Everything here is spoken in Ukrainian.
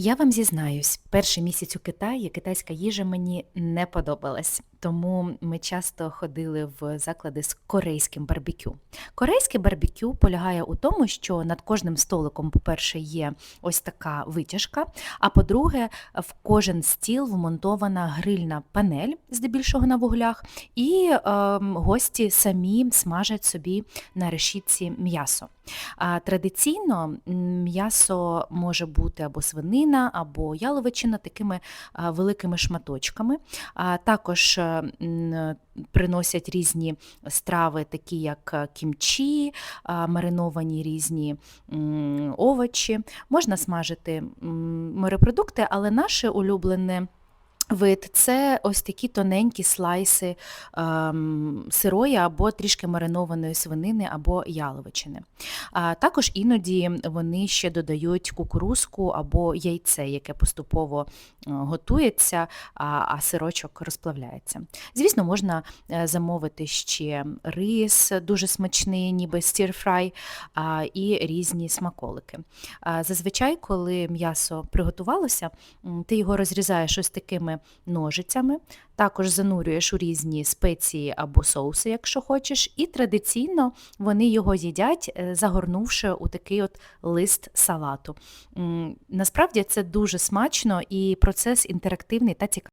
Я вам зізнаюсь, перший місяць у Китаї китайська їжа мені не подобалась, тому ми часто ходили в заклади з корейським барбекю. Корейське барбекю полягає у тому, що над кожним столиком, по-перше, є ось така витяжка, а по-друге, в кожен стіл вмонтована грильна панель, здебільшого на вуглях, і ем, гості самі смажать собі на решітці м'ясо. А традиційно м'ясо може бути або свинина, або яловичина такими великими шматочками. А також е, приносять різні страви, такі як е, кімчі, мариновані різні овочі. Можна смажити морепродукти, але наше улюблене. Вид це ось такі тоненькі слайси ем, сирої або трішки маринованої свинини або яловичини. А також іноді вони ще додають кукурузку або яйце, яке поступово е, готується, а, а сирочок розплавляється. Звісно, можна е, замовити ще рис дуже смачний, ніби стір-фрай, а, і різні смаколики. А, Зазвичай, коли м'ясо приготувалося, ти його розрізаєш ось такими ножицями, також занурюєш у різні спеції або соуси, якщо хочеш, і традиційно вони його їдять, е, загорнувши у такий от лист салату. Насправді це дуже смачно і процес інтерактивний та цікавий.